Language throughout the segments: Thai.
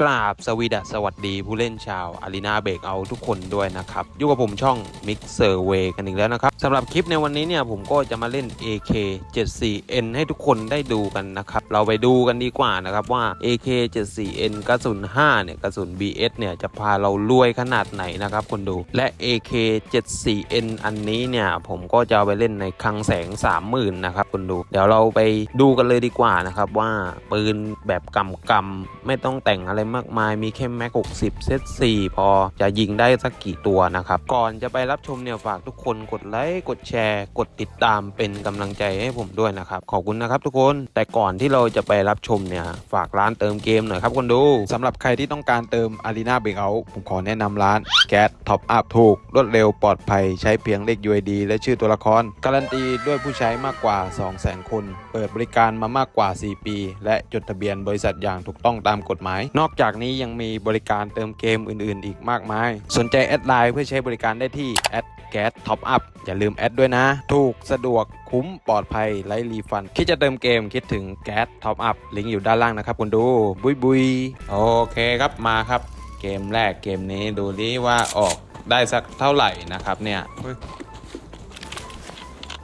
กราบสวีดัสวัสดีผู้เล่นชาวอารีนาเบรกเอาทุกคนด้วยนะครับอยู่กับผมช่อง Mix s e r v e y กันอีกแล้วนะครับสำหรับคลิปในวันนี้เนี่ยผมก็จะมาเล่น AK 74N ให้ทุกคนได้ดูกันนะครับ เราไปดูกันดีกว่านะครับว่า AK 74N กระสุน5เนี่ยกระสุน BS เนี่ยจะพาเรารวยขนาดไหนนะครับคนดู และ AK 74N อันนี้เนี่ยผมก็จะเอาไปเล่นในคลังแสง 30,000นะครับคนดู เดี๋ยวเราไปดูกันเลยดีกว่านะครับว่าปืนแบบกำกำๆไม่ต้องแต่งอะไรมากมายมีแค่แม็ก60 เซต 4 พอจะยิงได้สักกี่ตัวนะครับ ก่อนจะไปรับชมเนี่ยฝากทุกคนกดไลค์กดแชร์ กดติดตามเป็นกำลังใจให้ผมด้วยนะครับ ขอบคุณนะครับทุกคนแต่ก่อนที่เราจะไปรับชมเนี่ยฝากร้านเติมเกมหน่อยครับคนดูสำหรับใครที่ต้องการเติม Arena Breakout ผมขอแนะนำร้านแก๊สท็อปอัพถูกรวดเร็วปลอดภัยใช้เพียงเลข UID และชื่อตัวละคร การันตีด้วยผู้ใช้มากกว่า 200,000 คน เปิดบริการมามากกว่า 4 ปี และจดทะเบียนบริษัทอย่างถูกต้องตามกฎหมายนอกจากนี้ยังมีบริการเติมเกมอื่นๆ อีกมากมาย สนใจแอดไลน์เพื่อใช้บริการได้ที่แอดแก๊สท็อปอัพอย่าลืมแอดด้วยนะ ถูกสะดวกคุ้มปลอดภัยไร้รีฟัน คิดจะเติมเกมคิดถึงแก๊สท็อปอัพลิงก์อยู่ด้านล่างนะครับคุณดู บุยบุยโอเคครับมาครับ เกมแรกเกมนี้ดูดิว่าออกได้สักเท่าไหร่นะครับเนี่ย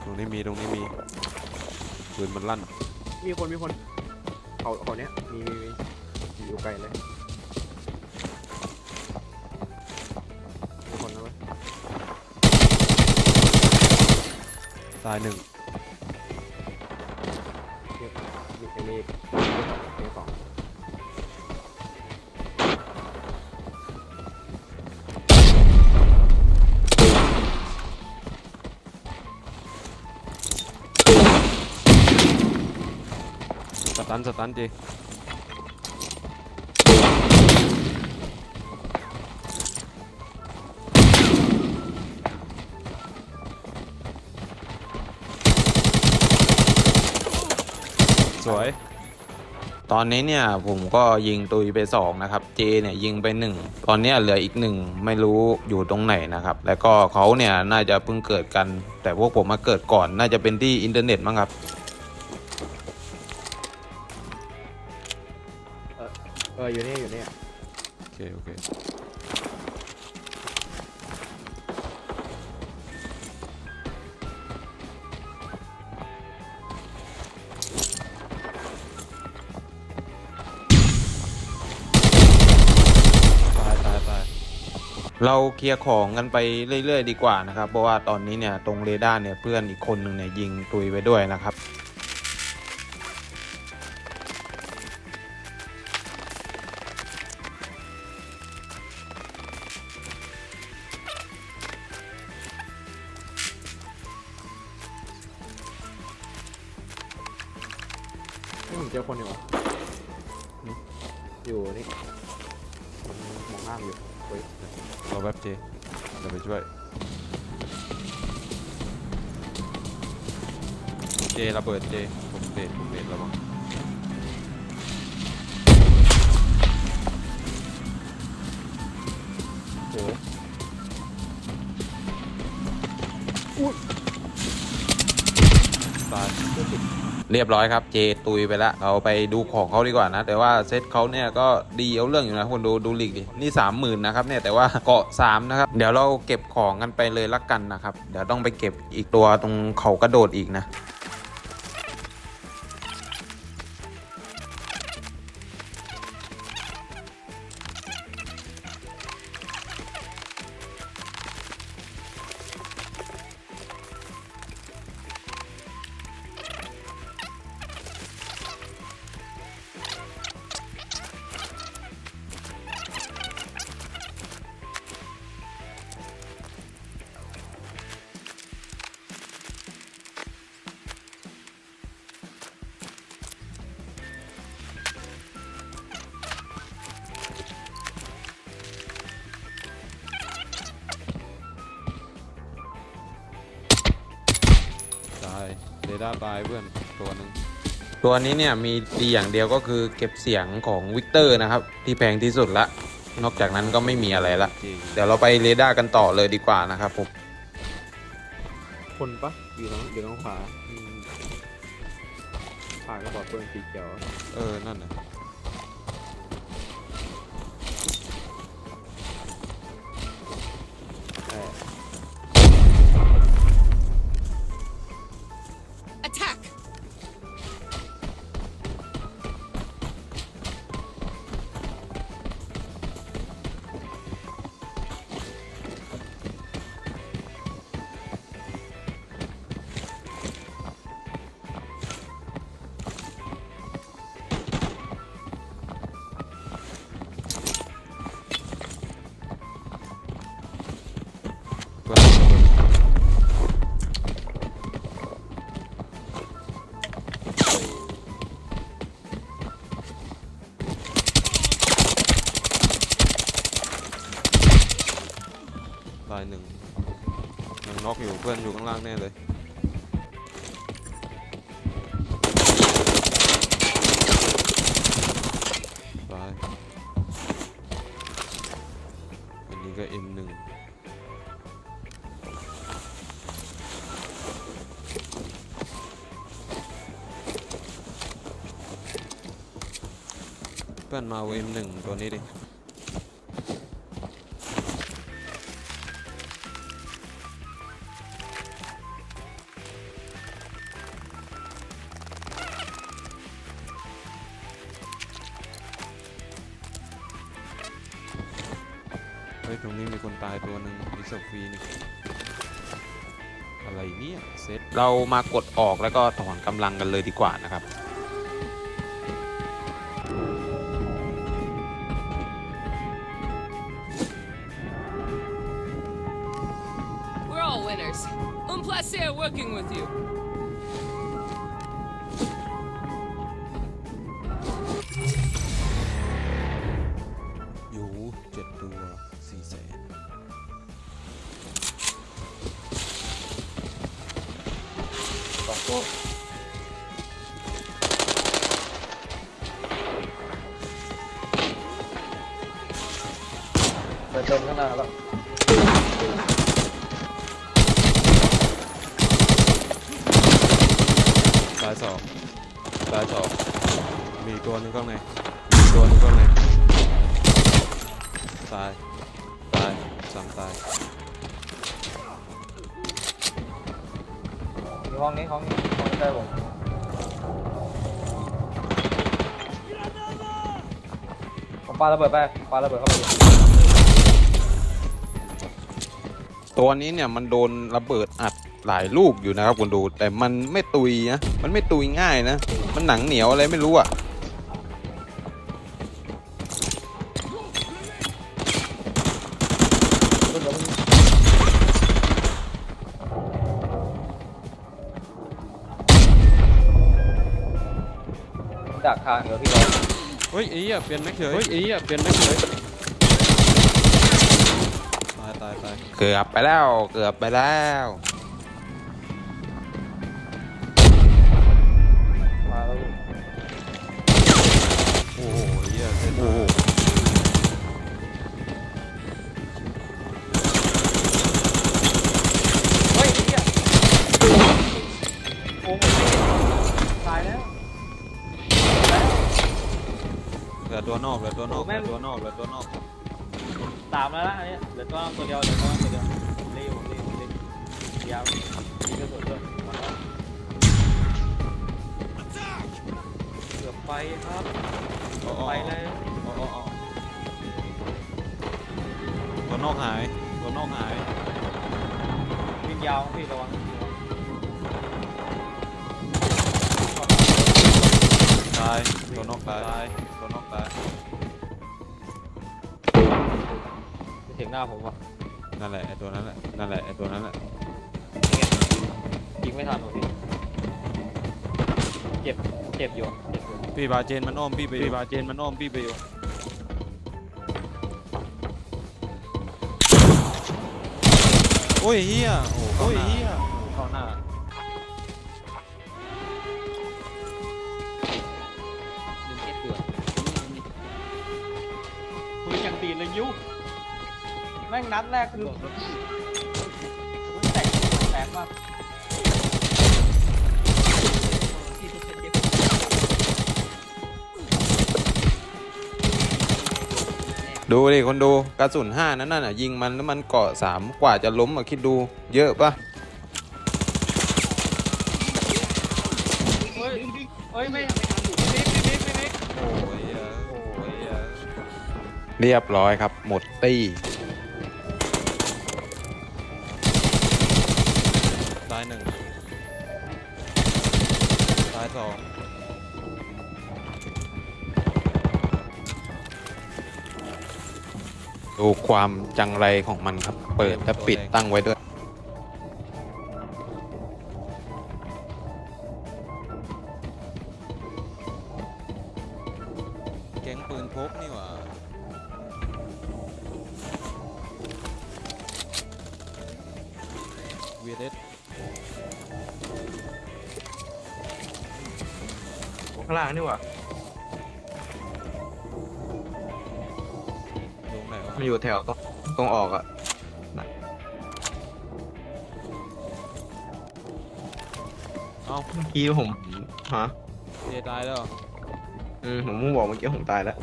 ตรงนี้มีตรงนี้มีปืนมันลั่น มีคนมีคนเขาเขาเนี้ยมีมีมี อยู่ไกลเลยมีคนนะเว้ยตายหนึ่งเรียกมีไอ้นี่มีสองสตันสตันจี สวย ตอนนี้เนี่ยผมก็ยิงตุยไป2นะครับเจเนี่ยยิงไป 1 ตอนเนี้ยเหลืออีกหนึ่งไม่รู้อยู่ตรงไหนนะครับ แล้วก็เขาเนี่ยน่าจะเพิ่งเกิดกัน แต่พวกผมมาเกิดก่อน น่าจะเป็นที่อินเทอร์เน็ตมั้งครับเอออยู่นี่อยู่นี่โอเคโอเค เราเคลียร์ของกันไปเรื่อย ๆ ดีกว่านะครับ เพราะว่าตอนนี้เนี่ยตรงเรดาร์เนี่ยเพื่อนอีกคนหนึ่งเนี่ยยิงตุยไปด้วยนะครับนี่ผมเจอคนอยู่อยู่นี่มันมองหน้าอยู่เฮ้ย รอแป๊บเจเดี๋ยวไปช่วยเจระเบิดเจผมเด็ดผมเด็ดระวัง เรียบร้อยครับเจตุยไปแล้วเราไปดูของเขาดีกว่านะ แต่ว่าเซตเขาเนี่ยก็ดีเอาเรื่องอยู่นะคนดูดูลีกดินี่สามหมื่นนะครับเนี่ยแต่ว่าเกาะสามนะครับเดี๋ยวเราเก็บของกันไปเลยละกันนะครับ เดี๋ยวต้องไปเก็บอีกตัวตรงเขากระโดดอีกนะ ดาร์ตายเพื่อนตัวหนึ่งตัวนี้เนี่ยมีดีอย่างเดียวก็คือเก็บเสียงของวิกเตอร์นะครับ ที่แพงที่สุดละ นอกจากนั้นก็ไม่มีอะไรละ จริงเดี๋ยวเราไปเรดาร์กันต่อเลยดีกว่านะครับผม คนปะอยู่ทางอยู่ทางขวาอืมขวาก็บอกปืนสีเขียว เออ นั่นน่ะายหนึ่งยังน็อกอยู่เพื่อนอยู่ข้างล่างแน่เลยตายอันนี้ก็ M1 เพื่อนมาเอา M1 ตัวนี้ดิ เฮ้ยตรงนี้มีคนตายตัวหนึ่งมีศพฟรีนี่อะไรเนี่ยเซตเรามากดออกแล้วก็ถอนกำลังกันเลยดีกว่านะครับ We're all winners. Un placer working with you. ไปเติมข้างหน้าแล้วตายสองตายสองมีอีกตัวหนึงข้างในมีอีกตัวหนึงข้างในตาย ตายสามตาย อยู่ห้องนี้ห้องนี้ห้องใกล้ผมผมปาระเบิดไปปาระเบิดเข้าไป ตัวนี้เนี่ยมันโดนระเบิดอัดหลายลูกอยู่นะครับคุณดู แต่มันไม่ตุยนะมันไม่ตุยง่ายนะ มันหนังเหนียวอะไรไม่รู้อะขึ้นรถมันดักทางเดี๋ยวพี่รอเฮ้ยไอ้เหี้ยเปลี่ยนแม็กเฉยเฮ้ยไอ้เหี้ยเปลี่ยนแม็กเฉย ตายตายตายเกือบไปแล้ว เกือบไปแล้วมาแล้วพี่โอ้โหไอ้เหี้ยเซ็ตโอ้โหเฮ้ยไอ้เหี้ยโอ้โหตายแล้ว เหลือตัวนอกเหลือตัวนอกเหแม่ลืองตัวนอกเหลือตัวนอก สามแล้วนะอันนี้เหลือตัวตัวเดียวเหลือตัวตัวเดียวผมรีบผมรีบผมรีบยาวยิงกระสุนด้วยมาแล้วเกือบไปครับอ๋ออ๋อไปเลยอ๋ออ๋ออ๋อตัวนอกหายตัวนอกหายวิ่งยาวพี่ระวังตายตัวนอกตายตัวนอกตาย ไม่ถึงหน้าผมว่ะนั่นแหละไอ้ตัวนั้นแหละนั่นแหละไอ้ตัวนั้นแหละยิงไม่ทันหรอกพี่เจ็บเจ็บอยู่เจ็บอยู่พี่บาเจนมันอ้อมพี่ไปพี่บาเจนมันอ้อมพี่ไปอยู่โอ้ยเฮียโอ้โอ้โอ้ยยเฮีเฮียยเข้าหน้าดึงเจ็บเกือบคุยจังตีนเลยยิ้ว แม่งนัดแรกคืออุ๊ยแตกแตกมากดูดิคนดูกระสุนห้านั้นน่ะยิงมันแล้วมันเกาะสามกว่าจะล้มอะคิดดูเยอะปะเฮ้ยเฮ้ยไม่ไม่ไม่ไม่ไม่ไม่โอ้ยเฮียโอ้ยเฮียเรียบร้อยครับ หมดตี้ต ดูความจังไรของมันครับ เปิดและปิดตั้งไว้ด้วย แก๊งปืนพกนี่หว่าเด็ดข้างล่างนี่หว่า มันอยู่แถวตรงตรงออกอะเอ้าเมื่อกี้ผมฮะเจตายแล้วเหรออืมผมเพิ่งบอกเมื่อกี้ผมตายแล้ว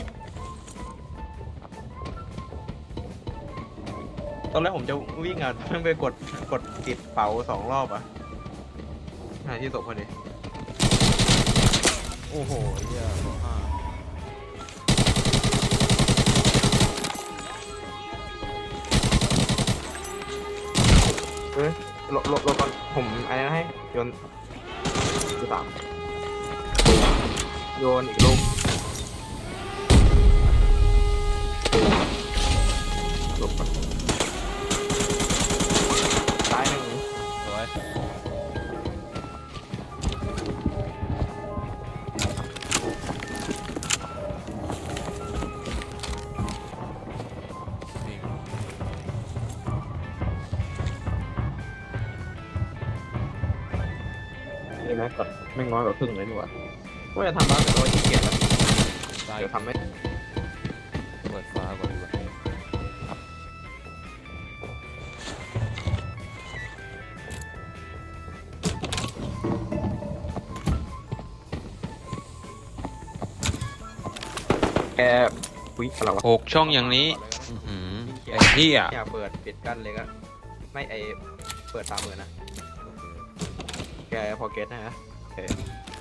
ตอนแรกผมจะวิ่งอะเพิ่งไปกดกดปิดเป๋าสองรอบอะหาที่ศพพอดีโอ้โหเหี้ยเบาะห้า ลดลดลดก่อนผมอะไรนะให้โยนสามโยนอีกลูก ครึ่งเลยนี่หว่าว่าจะทำบ้างแต่ว่าขี้เกียจแล้วตายเดี๋ยวทำไม่เปิดฟ้าก่อนดีกว่าแกอุ้ยอะไรวะหกช่องอย่างนี้อื้อหือไอ้เหี้ยอย่าเปิดปิดกั้นเลยก็ไม่ไอเปิดตามมือนะแกพอเก็ตนะฮะ โ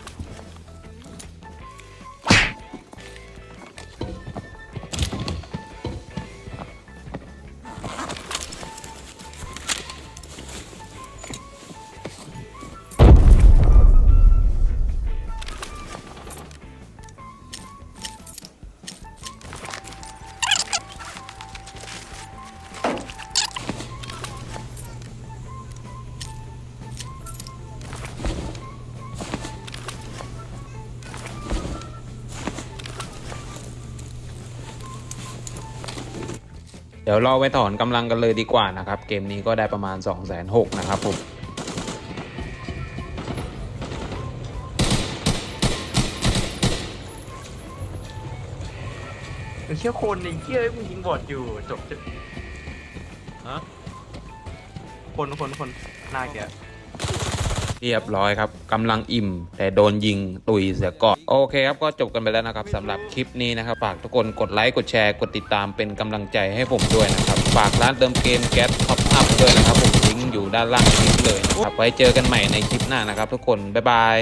ดี๋ยวเราไปถอนกำลังกันเลยดีกว่านะครับ เกมนี้ก็ได้ประมาณ 2 6 0 0 0นะครับผมมันเชี่ยคนไอ้เชี่ยมึงยิงบอดอยู่จบจะฮะคนคนคนหน้าแก เรียบร้อยครับกำลังอิ่ม แต่โดนยิงตุยเสียก่อนโอเคครับก็จบกันไปแล้วนะครับสำหรับคลิปนี้นะครับฝากทุกคนกดไลค์กดแชร์กดติดตามเป็นกำลังใจให้ผมด้วยนะครับฝากร้านเติมเกมแก๊สท็อปอัพด้วยนะครับผมลิงก์อยู่ด้านล่างคลิปเลยนะครับไว้เจอกันใหม่ในคลิปหน้านะครับทุกคนบ๊ายบาย